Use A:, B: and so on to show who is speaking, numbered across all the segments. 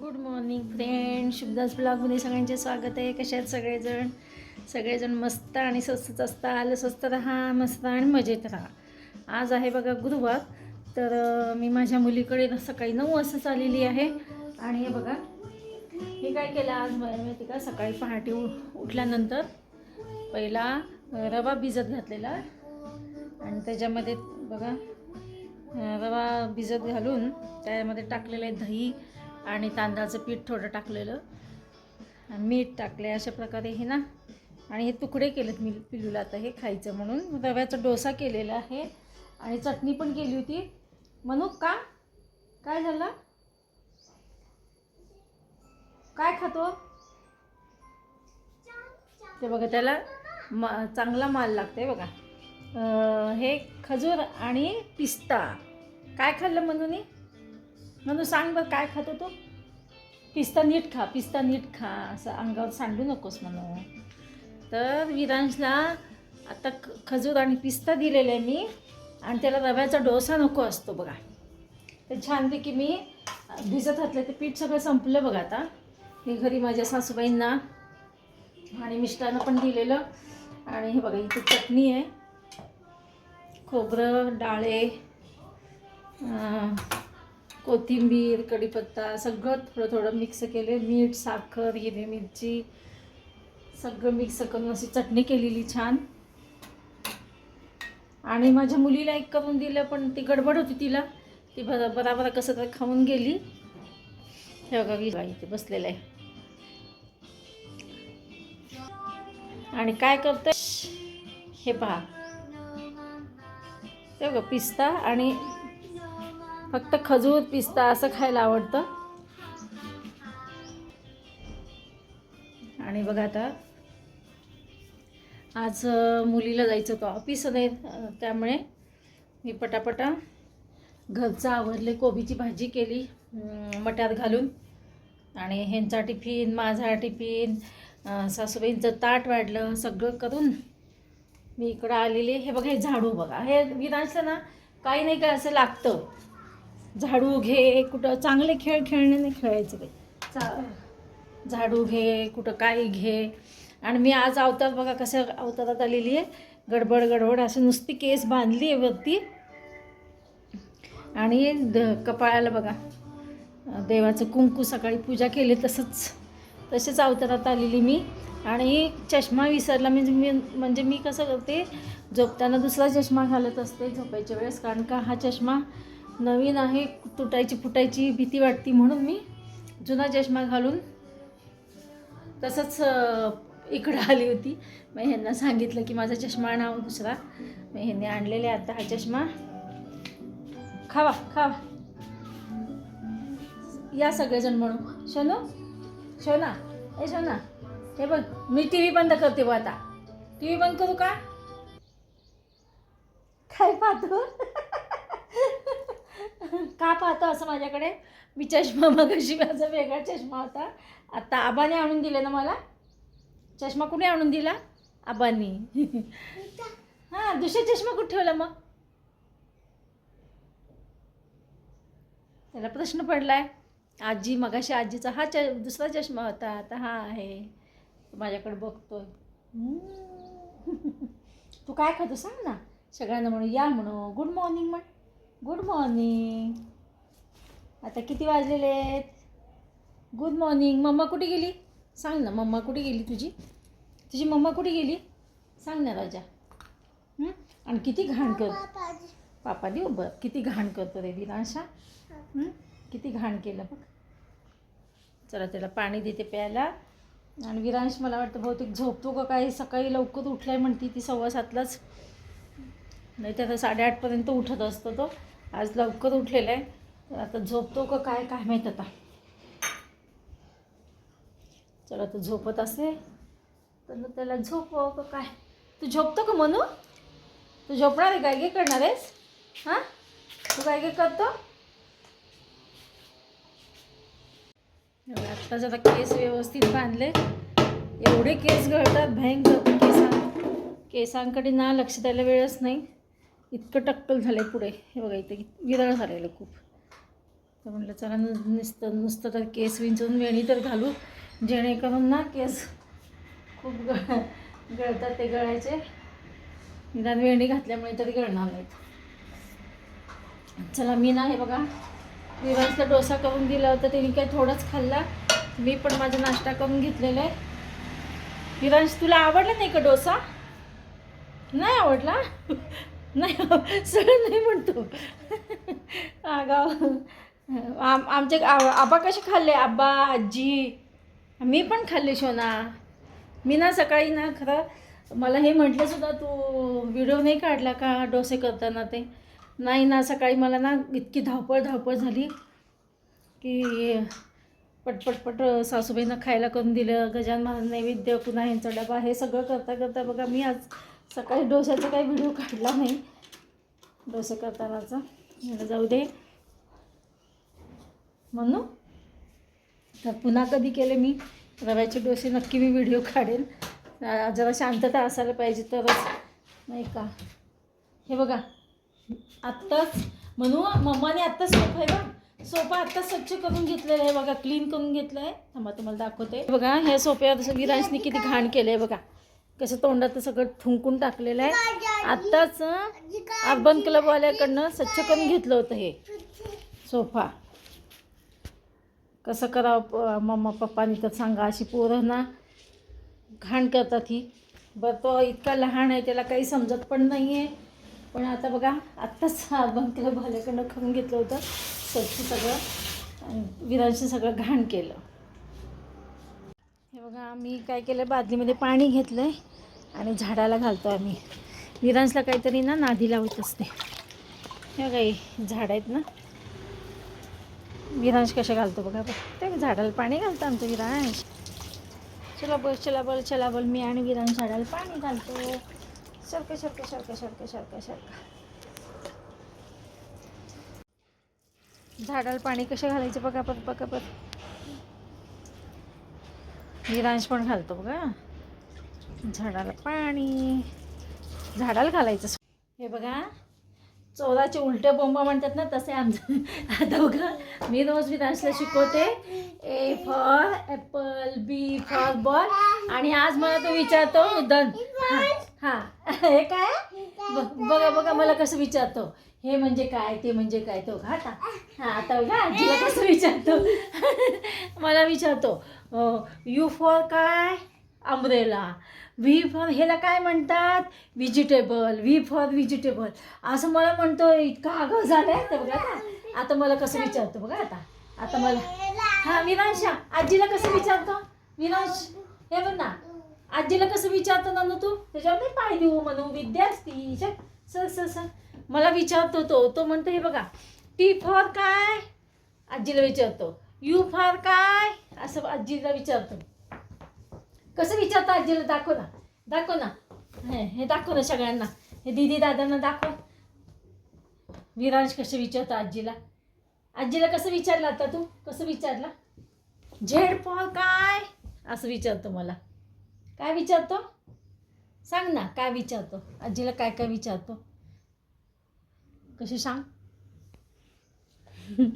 A: Good morning friend शुभदास ब्लॉगमध्ये सगळ्यांचे स्वागत आहे. कसे आहेत सगळेजण? सगळेजण मस्त आणि स्वस्तच असता. आलं स्वस्त राहा मस्त आणि मजेत राहा. आज आहे बघा गुरुवार. तर मी माझ्या मुलीकडे सकाळी नऊ वाजता चाललेली आहे. आणि हे बघा हे काय केलं आज मला माहिती का? सकाळी पहाटे उठल्यानंतर पहिला रवा भिजत घातलेला. आणि त्याच्यामध्ये बघा रवा भिजत घालून त्यामध्ये टाकलेलं आहे दही. आणि तांदळाचं पीठ थोडं टाकलेलं. मीठ टाकले अशा प्रकारे हे ना. आणि हे तुकडे केलेत मी पिलूला आता हे खायचं म्हणून. रव्याचा डोसा केलेला आहे. आणि चटणी पण केली होती. म्हणू का? काय झालं? काय खातो? ते बघा त्याला मा चांगला माल लागतंय बघा. हे खजूर आणि पिस्ता. काय खाल्लं म्हणून म्हणून सांग बरं काय खातो तू पिस्ता नीट खा पिस्ता नीट खा असं अंगावर सांडू नकोस म्हणून. तर विरांशला आता ख खजूर आणि पिस्ता दिलेला आहे मी आणि त्याला रव्याचा डोसा नको असतो बघा. तर छानपैकी मी भिजत घातलं ते पीठ सगळं संपलं बघा आता. मी घरी माझ्या सासूबाईंना आणि मिस्टरांना पण दिलेलं. आणि हे बघा इथे चटणी आहे. खोबरं डाळे कोथिंबीर कढीपत्ता सगळं थोडं थोडं मिक्स केले. मीठ साखर हिरवी मिरची सगळं मिक्स करून अशी चटणी केलेली छान. आणि माझ्या मुलीला एक करून दिलं पण ती गडबड होती तिला. ती बरा बराबर कसं तर खाऊन गेली. हे बघा विरा इथे बसलेलं आहे. आणि काय करतं हे पहा. ते पिस्ता आणि फक्त खजूर पिस्ता असं खायला आवडतं. आणि बघा आता आज मुलीला जायचं होतं ऑफिस नाही त्यामुळे मी पटापटा घरचं आवडले कोबीची भाजी केली मट्यात घालून. आणि ह्यांचा टिफिन माझा टिफिन सासूबाईंचं ताट वाढलं सगळं करून मी इकडं आलेली हे बघा हे झाडू बघा. हे विरांशला ना काही नाही काय असं लागतं. झाडू घे कुठं चांगले खेळ खेळणे नाही खेळायचे बाई. चा झाडू घे कुठं काय घे. आणि मी आज अवतार बघा कसं अवतारात आलेली आहे. गडबड गडबड असं नुसती केस बांधली आहे वरती. आणि द कपाळाला बघा. देवाचं कुंकू सकाळी पूजा केली तसंच. तसेच अवतारात आलेली मी. आणि चष्मा विसरला. म्हणजे मी म्हणजे मी कसं करते झोपताना दुसरा चष्मा घालत असते झोपायच्या वेळेस. कारण का? हा चष्मा नवीन आहे तुटायची फुटायची भीती वाटती म्हणून मी जुना चष्मा घालून तसंच इकडं आली होती. मग ह्यांना सांगितलं की माझा चष्मा आणावा दुसरा. मग ह्यांनी आणलेले आता हा चष्मा. खावा खावा. या सगळेजण म्हणू शोनो शोना ए शोना हे बघ मी टी व्ही बंद करते बघ आता. टी व्ही बंद करू का? काय पाहतो? का पाहतो असं माझ्याकडे? मी चष्मा मगाशी माझा वेगळा चष्मा होता. आता आबाने आणून दिले ना मला. चष्मा कुठे आणून दिला? आबांनी. हां दुसरा चष्मा कुठे ठेवला मग? त्याला प्रश्न पडलाय. आजी मगाशी आजीचा हा च दुसरा चष्मा होता. आता हा आहे. माझ्याकडे बघतोय. तू काय खातो सांग ना. सगळ्यांना म्हणू या म्हणू गुड मॉर्निंग म्हण गुड मॉर्निंग आता किती वाजलेले आहेत? गुड मॉर्निंग मम्मा कुठे गेली? सांग ना मम्मा कुठे गेली तुझी? तुझी मम्मा कुठे गेली? सांग ना राजा? आणि किती घाण कर. पापा देऊ? बरं. किती घाण करतो रे विरांशा हं? किती घाण केलं बघ. चला त्याला पाणी देते प्यायला. आणि विरांश मला वाटतं बहुतेक झोपतो का काय? सकाळी लवकर उठलाय म्हणती ती सव्वा सातलाच. नाही तर साडेआठपर्यंत उठत असतो तो. आज लवकर उठलेला आहे आता झोपतो का काय काय माहीत आता. चला तू झोपत असे तर मग त्याला झोपव का काय. तू झोपतो का म्हणू तू झोपणार आहे काय काय करणार आहेस? हां? तू काय काय करतो आत्ता जरा केस व्यवस्थित बांधले. एवढे केस गळतात भयंकर केसां केसांकडे ना लक्ष द्यायला वेळच नाही. इतकं टक्कल झालं आहे पुढे. हे बघा इथे विरळ झालेलं खूप. तर म्हटलं चला नुसतं नुसतं तर केस विंचून वेणी तर घालू. जेणेकरून ना केस खूप गळ गळतात ते गळायचे. निदान वेणी घातल्यामुळे तरी गळणार नाहीत. चला मी ना हे बघा विराजला डोसा करून दिला होता त्यांनी काय थोडंच खाल्ला. मी पण माझा नाश्ता करून घेतलेला आहे. विरांश तुला आवडला नाही का डोसा? नाही आवडला? नाही हो, आव- सगळं नाही म्हणतो. आगाव आम आमचे आबा कसे खाल्ले? आबा आजी मी पण खाल्ले शोना. मी ना सकाळी ना खरं मला हे म्हटलं सुद्धा तू व्हिडिओ नाही काढला का डोसे करताना ते? नाही ना सकाळी मला ना इतकी धावपळ धावपळ झाली की पटपटपट सासूबाईंना खायला करून दिलं गजान महाराज नैवेद्य पुन्हा यांचा डबा हे सगळं करता करता बघा मी आज सकाळी डोश्याचा काही व्हिडिओ काढला नाही. डोसे करतानाचा. मला जाऊ दे. म्हणू? तर पुन्हा कधी केले मी? रव्याचे डोसे नक्की मी व्हिडिओ काढेन जरा शांतता असायला पाहिजे तरच. नाही का? हे बघा. आत्ताच म्हणू मम्माने आत्ताच सोफा आहे बघ सोफा आत्ताच स्वच्छ करून घेतलेला आहे बघा क्लीन करून घेतलं आहे थांबा तुम्हाला दाखवते. बघा ह्या सोफ्यावर विरांशने किती घाण केलं आहे बघा. कसं तोंडात सगळं थुंकून टाकलेलं आहे. आत्ताच अर्बन क्लबवाल्याकडनं स्वच्छ करून घेतलं होतं हे. सोफा. कसं करावं मम्मा पप्पानी तर सांगा अशी पोरं ना. घाण करतात ही. बरं तो इतका लहान आहे त्याला काही समजत पण नाही आहे पण आता बघा आत्ताच अर्बन क्लबवाल्याकडनं करून घेतलं होतं. स्वच्छ सगळं विरांशी सगळं घाण केलं. हे बघा मी काय केलं बादलीमध्ये पाणी घेतलं आहे आणि झाडाला घालतो आम्ही. विरांशला काहीतरी ना नादी लावत असते. हे काही झाडं झाड आहेत ना. विरांश कसे घालतो बघा. बघ ते झाडाला पाणी घालतो आमचं विरांश चला बोल चला बोल चला बोल मी आणि विरांश झाडाला पाणी घालतो. सरकं सरकं सरकं सरकं सरकं सरकं झाडाला पाणी कसे घालायचे बघा बघ बघा बघ. विरांश पण घालतो बघा. झाडाला पाणी. झाडाला घालायचं. हे बघा चोराचे उलटे बोंब म्हणतात ना तसे आमचं. आता बघा मी रोज विरांशला शिकवते. A for apple B for ball आणि आज मला तो विचारतो दन हां हे. काय? बघा बघा मला कसं विचारतो. हे म्हणजे काय ते म्हणजे काय तो घाटा हां आता बघा आजीला कसं विचारतो. मला विचारतो यू फॉर काय? अंब्रेला व्ही फॉर ह्याला काय म्हणतात? व्हिजिटेबल व्ही फॉर व्हिजिटेबल असं मला म्हणतो इतका आगाव झालाय तर बघा आता. आता मला कसं विचारतो बघा आता. आता मला हा विरांशा आजीला कसं विचारतो? विरांश हे बघ ना. आजीला कसं विचारतो ना तू? त्याच्यावर नाही पाय देऊ हो म्हणू विद्यार्थी सर सर सर. मला विचारतो तो. तो म्हणतो हे बघा. टी फॉर काय? आजीला विचारतो. यू फॉर काय? असं आजीला विचारतो. कसं विचारता आजीला? दाखव ना. दाखव ना. हे हे दाखव ना सगळ्यांना. हे दिदी दादांना दाखव. विरांश कसं विचारतो आजीला? आजीला कसं विचारलं आता तू? कसं विचारला? झेड फॉर काय? असं विचारतो मला. काय विचारतो? सांग ना काय विचारतो? आजीला काय काय विचारतो? कशी सांग?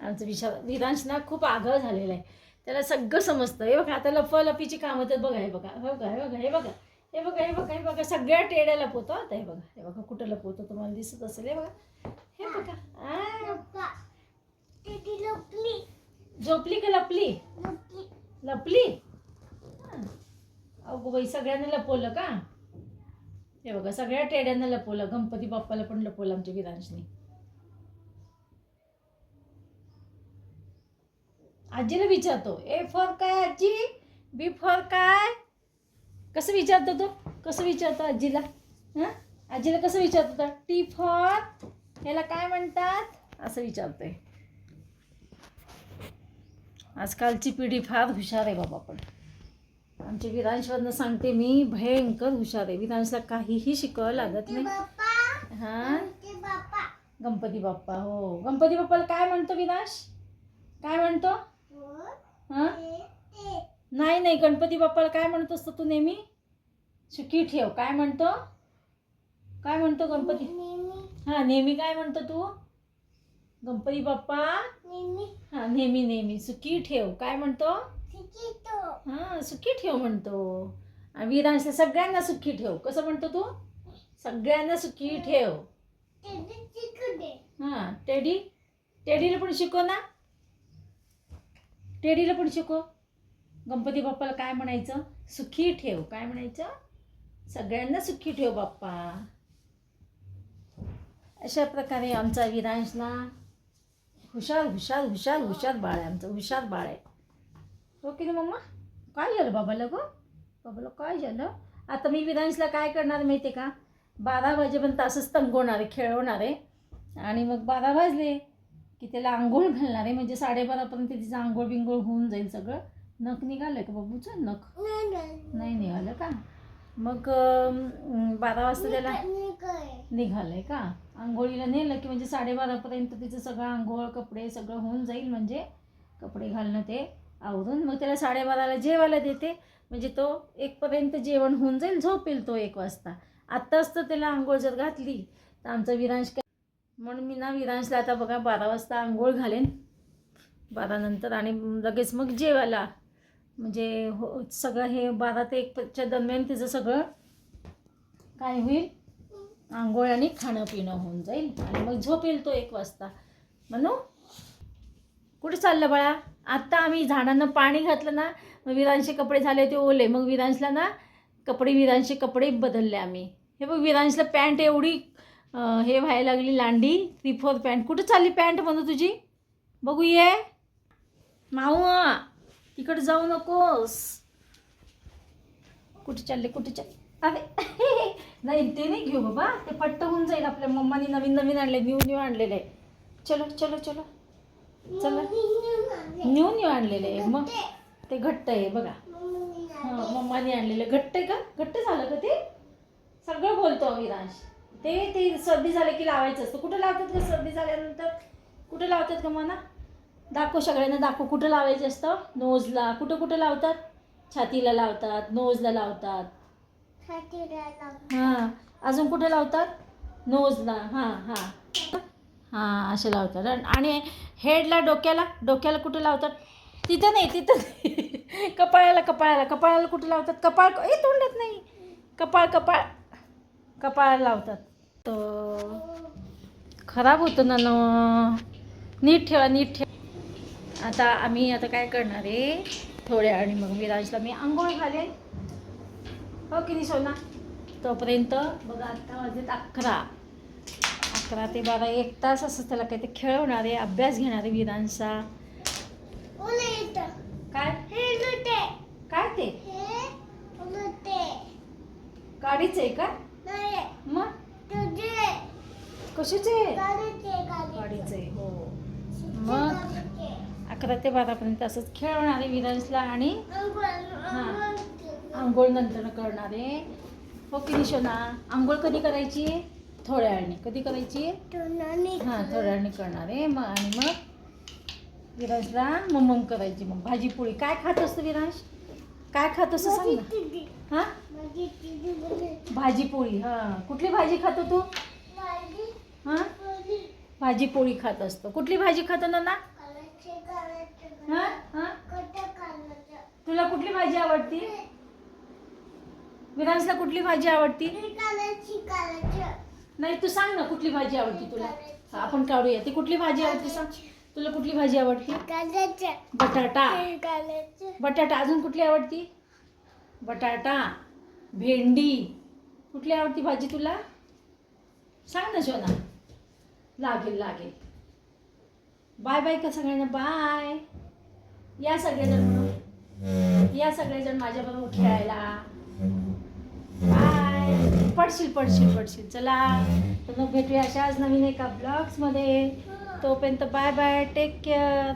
A: आमचं विचार विरांश ना खूप आगळ झालेला आहे. त्याला सगळं समजतं हे बघा आता लपलपीची कामं तर बघा हे बघा हे बघा हे बघा हे बघा हे बघा हे बघा हे बघा सगळ्या टेड्या लपवतो आता हे बघा हे बघा कुठं लपवतो तुम्हाला दिसत असेल हे बघा हे बघा झोपली का लपली लपली हा. अगो बाई सगळ्यांना लपवलं का हे बघा सगळ्या टेड्यांना लपवलं गणपती बाप्पाला पण लपवलं आमच्या विरांशनी आजीला विचारतो ए फॉर काय आजी? बी फॉर काय? कसं विचारतो तो? कसं विचारतो आजीला? हां? आजीला कसं विचारतो तर टी फॉर ह्याला काय म्हणतात? असं विचारतोय. आजकालची पिढी फार हुशार आहे बाबा पण. आमच्या विरांशवरनं सांगते मी भयंकर हुशार आहे. विरांशला काहीही शिकावं लागत नाही. हां? गणपती बाप्पा. हो. गणपती बाप्पाला काय म्हणतो विनाश काय म्हणतो? हां? नाही नाही गणपती बाप्पाला काय म्हणत असतो तू नेहमी? सुखी ठेव. काय म्हणतो? काय म्हणतो गणपती? हां नेहमी काय म्हणतो तू? गणपती बाप्पा? हा नेहमी नेहमी. सुखी ठेव. काय म्हणतो? हा सुखी ठेव म्हणतो. आणि वीरांशला सगळ्यांना सुखी ठेव. कसं म्हणतो तू? सगळ्यांना सुखी ठेव. हा टेडी? टेडीला पण शिकव ना. टेडीला पण शिकव. गणपती बाप्पाला काय म्हणायचं? सुखी ठेव. काय म्हणायचं? सगळ्यांना सुखी ठेव बाप्पा. अशा प्रकारे आमचा विरांशला हुशार हुशार हुशार हुशार बाळ आहे आमचं. हुशार बाळ आहे. हो की नाही मम्मा? काय झालं बाबाला गो? बाबाला काय झालं? आता मी विरांशला काय करणार माहिती आहे का? बारा वाजेपर्यंत असंच तंगवणार आहे खेळवणार आहे. आणि मग बारा वाजले. की त्याला आंघोळ घालणार आहे. म्हणजे साडेबारापर्यंत तिचं आंघोळ बिंघोळ होऊन जाईल सगळं. नख निघालं का बाबूचं? नख? नाही निघालं का? मग बारा वाजता त्याला निघालंय का? आंघोळीला नेलं की म्हणजे साडेबारापर्यंत तिचं सगळं आंघोळ कपडे सगळं होऊन जाईल म्हणजे कपडे घालणं ते आवरून मग त्याला साडेबाराला जेवायला देते. म्हणजे तो एकपर्यंत जेवण होऊन जाईल झोपेल तो एक वाजता. आत्ताच तर त्याला आंघोळ जर घातली तर आमचा विरांश म्हणून मी ना विरांशला आता बघा बारा वाजता आंघोळ घालेन. बारानंतर आणि लगेच मग जेवायला. म्हणजे हो सगळं हे बारा ते एकच्या दरम्यान तिचं सगळं काय होईल? आंघोळ आणि खाणं पिणं होऊन जाईल. आणि मग झोपेल तो एक वाजता. म्हणू कुठे चाललं बाळा? आत्ता आम्ही झाडांना पाणी घातलं ना मग विरांशचे कपडे झाले ते ओले. मग विरांशला ना कपडे विरांशचे कपडे बदलले आम्ही. हे बघ विरांशला पॅन्ट एवढी हे व्हायला लागली लांडी. थ्री फोर पॅन्ट कुठे चालली पॅन्ट म्हणू तुझी? बघू ये. माऊ तिकडे जाऊ नकोस. कुठे चालले कुठे चालले? अरे नाही ते नाही घेऊ बाबा. ते पट्ट होऊन जाईल आपल्या मम्मानी नवीन नवीन आणले न्यू न्यू आणलेले. चलो चलो चलो. चला. न्यू न्यू आणलेले. आहे मग ते घट्ट आहे बघा. हां मम्माने आणलेलं. घट्ट आहे का? घट्ट झालं का ते? सगळं बोलतो अविनाश. ते ते सर्दी झालं की लावायचं असतं. कुठं लावतात का सर्दी झाल्यानंतर? कुठं लावतात का मना? दाखव सगळ्यांना दाखव कुठं लावायचं असतं? नोजला. कुठं कुठं लावतात? छातीला लावतात नोजला लावतात. हां. अजून कुठे लावतात? नोजला. हां हां. हां असे लावतात. आणि- हेडला डोक्याला? डोक्याला कुठे लावतात? तिथं नाही तिथं नाही. कपाळाला कपाळाला. कपाळाला कुठे लावतात? कपाळ ए तोंडात नाही. कपाळ कपाळ. कपाळाला लावतात. तर खराब होतं ना न. नीट ठेवा नीट ठेवा. आता आम्ही आता काय करणार आहे? थोड्या आणि मग विराजला मी आंघोळ घालेन. हो की नाही सोना? तोपर्यंत बघा आत्ता वाजलेत अकरा. अकरा ते बारा एक तास असं त्याला काही ते खेळवणार आहे अभ्यास घेणार आहे विरांचा. काय? काय ते? गाडीच आहे का? मग? कशाचे? गाडीच हो. मग? अकरा ते बारापर्यंत असंच खेळवणार आहे विरांशला आणि? आंघोळ नंतर करणार आहे. हो की नाही शोना आंघोळ कधी करायची? थोड्या वेळाने कधी करायची? हां थोड्या वेळाने करणार आहे. मग आणि मग? विरांशला मम्मम करायची. मग भाजी पोळी. काय खात असतं विरांश काय खात असतं सांग हां? भाजी पोळी हां. कुठली भाजी खातो तू? हां? भाजी पोळी खात असतो. कुठली भाजी खातो ना ना हां? हां? तुला कुठली भाजी आवडती? विरांशला कुठली भाजी आवडती? नाही तू सांग ना कुठली भाजी आवडती तुला. आपण काढूया. ती कुठली भाजी आवडती सांग. तुला कुठली भाजी आवडती? बटाटा. बटाटा अजून कुठली आवडती? बटाटा भेंडी कुठली आवडती भाजी तुला? सांग ना शोना. लागेल लागेल. बाय बाय का सगळ्यांना? बाय. या सगळेजण म्हणून या सगळेजण माझ्याबरोबर खेळायला. बाय. पडशील पडशील पडशील. चला. तर मग भेटूया अशाच नवीन एका ब्लॉग्समध्ये. तोपर्यंत बाय बाय. Take care